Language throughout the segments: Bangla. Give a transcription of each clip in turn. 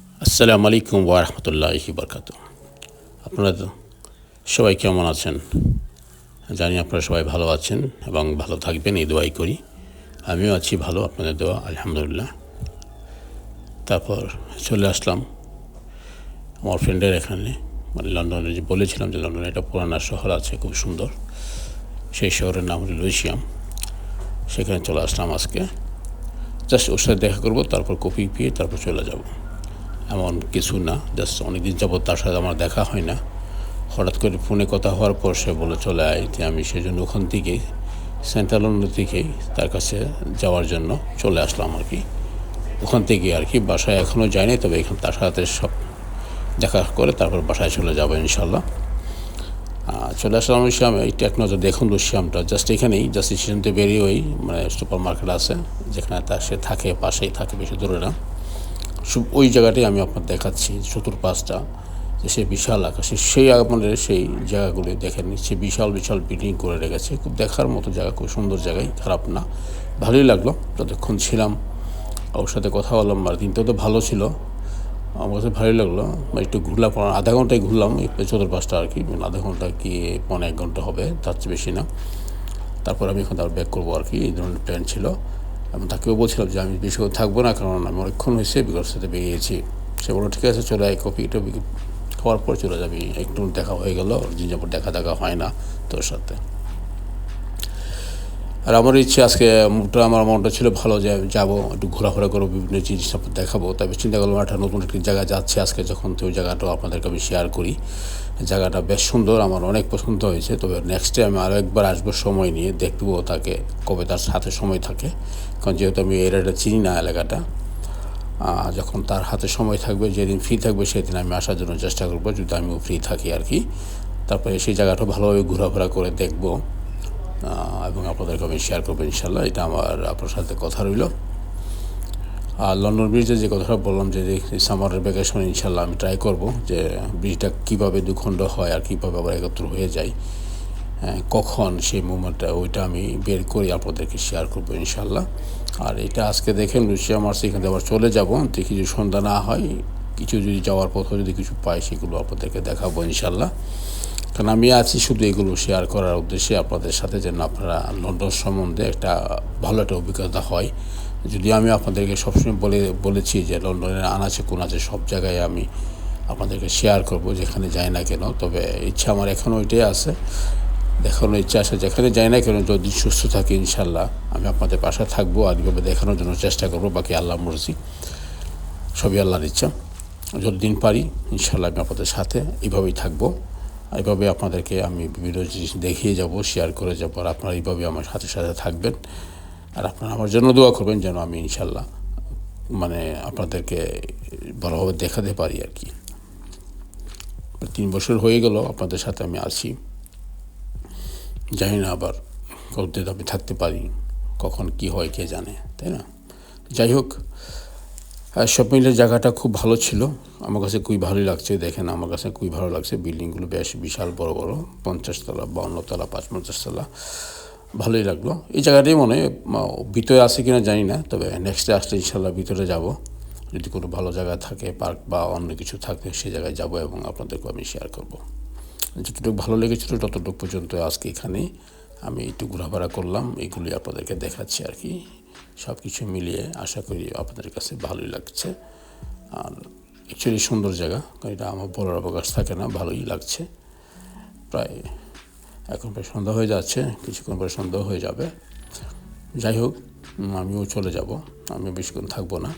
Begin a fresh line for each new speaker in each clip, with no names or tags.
আসসালামু আলাইকুম ওয়া রাহমাতুল্লাহি বরকাত আপনারা সবাই কেমন আছেন? জানি আপনারা সবাই ভালো আছেন এবং ভালো থাকবেন, এই দোয়াই করি। আমিও আছি ভালো, আপনাদের দোয়া, আলহামদুলিল্লাহ। তারপর চলে আসলাম আমার ফ্রেন্ডের এখানে। মানে লন্ডনে যে বলেছিলাম যে লন্ডনে একটা পুরানা শহর আছে, খুব সুন্দর। সেই শহরের নাম হলো লুইসিয়াম। সেখানে চলে আসলাম আজকে। জাস্ট ওর সাথে দেখা করব, তারপর কপি পিয়ে তারপর চলে যাব। এমন কিছু না জাস্ট অনেকদিন যাবত তার সাথে আমার দেখা হয় না। হঠাৎ করে ফোনে কথা হওয়ার পর সে বলে চলে আয়, যে আমি সেজন্য ওখান থেকেই সেন্ট্রাল থেকেই তার কাছে যাওয়ার জন্য চলে আসলাম আর কি। ওখান থেকে আর কি বাসায় এখনও যায়নি, তবে এখানে তার সাথে সব দেখা করে তারপর বাসায় চলে যাব ইনশাল্লাহ চলে আসলাম শ্যাম, এই টেকনোলজি দেখুন শ্যামটা জাস্ট এখানেই জাস্ট স্টেশন থেকে বেরিয়ে ওই মানে সুপার মার্কেট আছে, যেখানে তার সে থাকে, পাশেই থাকে, বেশি দূরে না। ওই জায়গাটাই আমি আপনার দেখাচ্ছি, চতুর্পাশটা। যে সে বিশাল আকাশে, সেই আমাদের সেই জায়গাগুলি দেখেন, সে বিশাল বিশাল বিল্ডিং করে রেখেছে। খুব দেখার মতো জায়গা, খুব সুন্দর জায়গায় খারাপ না। ভালোই লাগল, যতক্ষণ ছিলাম। ওর সাথে কথা বললাম আর দিনটা তো ভালো ছিল। আমার কাছে ভালোই লাগল। একটু ঘুরলাম আধা ঘন্টায় ঘুরলাম চতুর্পাশটা আর কি। আধা ঘণ্টা কি পনেরো এক ঘণ্টা হবে, তার চেয়ে বেশি না। তারপর আমি এখন তার ব্যাক করব আর কি, এই ধরনের প্ল্যান ছিল। এবং তাকেও বলছিলাম যে আমি বেশি করে থাকব না কারণ আমি অনেকক্ষণ হয়েছে বিকজ সাথে বেরিয়েছি। সে বলো ঠিক আছে, চলে আয়, কফি টফি খাওয়ার পর চলে যাবি। একটু দেখা হয়ে গেল জিনিস দেখা দেখা হয় না তোর সাথে। আর আমার ইচ্ছে আজকে মুখটা, আমার মনটা ছিল ভালো যে যাব, একটু ঘোরাফেরা করব, বিভিন্ন জিনিস আপনার দেখাবো। তবে চিন্তা করলাম, একটা নতুন একটি জায়গা যাচ্ছে আজকে, যখন তো ওই জায়গাটাও আপনাদেরকে আমি শেয়ার করি। জায়গাটা বেশ সুন্দর, আমার অনেক পছন্দ হয়েছে। তবে নেক্সট আমি আরও একবার আসব সময় নিয়ে, দেখব তাকে কবে তার সাথে সময় থাকে। কারণ যেহেতু আমি এরিয়াটা চিনি না এলাকাটা যখন তার হাতে সময় থাকবে, যেদিন ফ্রি থাকবে সেদিন আমি আসার জন্য চেষ্টা করব, যদি আমিও ফ্রি থাকি আর কি। তারপরে সেই জায়গাটা ভালোভাবে ঘোরাফেরা করে দেখব। এবং আপনাদেরকে আমি শেয়ার করব ইনশাল্লাহ। এটা আমার আপনার সাথে কথা রইল। আর লন্ডন ব্রিজে যে কথাটা বললাম যে সামারের ভ্যাকেশন ইনশাল্লাহ আমি ট্রাই করব যে ব্রিজটা কীভাবে দুখণ্ড হয় আর কীভাবে আবার একত্র হয়ে যায় হ্যাঁ, কখন সেই মুভমেন্টটা ওইটা আমি বের করি আপনাদেরকে শেয়ার করব ইনশাল্লাহ আর এটা আজকে দেখেন লুচিয়া মার্চ এখান থেকে আবার চলে যাব। দেখি যদি সন্ধ্যা না হয় কিছু যদি যাওয়ার পথে যদি কিছু পাই সেগুলো আপনাদেরকে দেখাবো ইনশাল্লাহ কারণ আমি আছি শুধু এগুলো শেয়ার করার উদ্দেশ্যে আপনাদের সাথে যেন আপনারা লন্ডন সম্বন্ধে একটা ভালো একটা অভিজ্ঞতা হয়। যদি আমি আপনাদেরকে সবসময় বলে, বলেছি যে লন্ডনের আনাচে কোন আছে সব জায়গায় আমি আপনাদেরকে শেয়ার করব, যেখানে যাই না কেন, তবে ইচ্ছা আমার এখনও ওইটাই আছে। দেখানোর ইচ্ছা আছে, যেখানে যাই না কেন, যদি সুস্থ থাকি ইনশাল্লাহ আমি আপনাদের পাশে থাকব আর এইভাবে দেখানোর জন্য চেষ্টা করব, বাকি আল্লাহ মর্জি। সবই আল্লাহর ইচ্ছা। যতদিন পারি ইনশাল্লাহ আমি আপনাদের সাথে এইভাবেই থাকব। এইভাবে আপনাদেরকে আমি বিভিন্ন জিনিস দেখিয়ে যাব শেয়ার করে যাব, আর আপনারা এইভাবে আমার সাথে সাথে থাকবেন। আর আপনারা আমার জন্য দোয়া করবেন যেন আমি ইনশাল্লাহ মানে আপনাদেরকে ভালোভাবে দেখাতে পারি আর কি। তিন বছর হয়ে গেল আপনাদের সাথে আমি আছি। জানি না আবার কতদিন আমি থাকতে পারি, কখন কি হয়, কে জানে, তাই না? যাই হোক সব মিলে জায়গাটা খুব ভালো ছিল। আমার কাছে খুবই ভালোই লাগছে, দেখেন আমার কাছে খুবই ভালো লাগছে। বিল্ডিংগুলো বেশ বিশাল, বড় বড়, পঞ্চাশ তলা, বাউন্ন তলা পাঁচ পঞ্চাশ তলা। ভালোই লাগল। এই জায়গাটাই মনে হয় ভিতরে আছে কিনা জানি না, তবে নেক্সট আসলে ইনশাল্লাহ ভিতরে যাব। যদি কোনো ভালো জায়গা থাকে পার্ক বা অন্য কিছু থাকে সেই জায়গায় যাব এবং আপনাদেরকে আমি শেয়ার করব। যতটুকু ভালো লেগেছিলো ততটুকু পর্যন্ত আজকে এখানে আমি একটু ঘোরাফেরা করলাম, এগুলি আপনাদেরকে দেখাচ্ছি আর কি। সব কিছু মিলিয়ে আশা করি আপনাদের কাছে ভালোই লাগছে। আর অ্যাকচুয়ালি সুন্দর জায়গা, কারণ এটা আমার বলার অবকাশ থাকে না, ভালোই লাগছে। প্রায় এখন প্রায় সন্ধ্যা হয়ে যাচ্ছে, কিছুক্ষণ পরে সন্ধ্যা হয়ে যাবে। যাই হোক আমিও চলে যাব আমি বেশিক্ষণ থাকব না।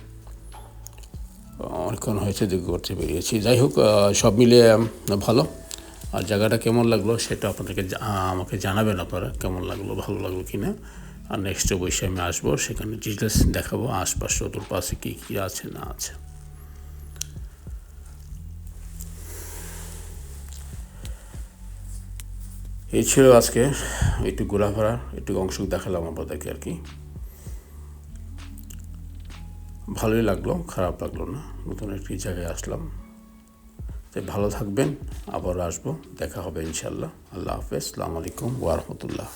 অনেকক্ষণ হয়েছে দিকে করতে বেরিয়েছি যাই হোক সব মিলিয়ে ভালো। আর জায়গাটা কেমন লাগল সেটা আপনাদেরকে আমাকে জানাবেন আপনারা, কেমন লাগল, ভালো লাগল কি না আর নেক্সট অবশ্যই আমি আসব, সেখানে ডিটেলস দেখাবো, আশপাশ, চতুর্পাশে কী কী আছে, না আছে। এই ছিল আজকে একটু ঘোরাফেরা, একটু অংশ দেখালাম আপনাদেরকে আর কি। ভালোই লাগল, খারাপ লাগল না, নতুন একটি জায়গায় আসলাম। তাই ভালো থাকবেন আবার আসব, দেখা হবে ইনশাল্লাহ আল্লাহ হাফেজ, সালামু আলাইকুম ওয়া রাহমাতুল্লাহ।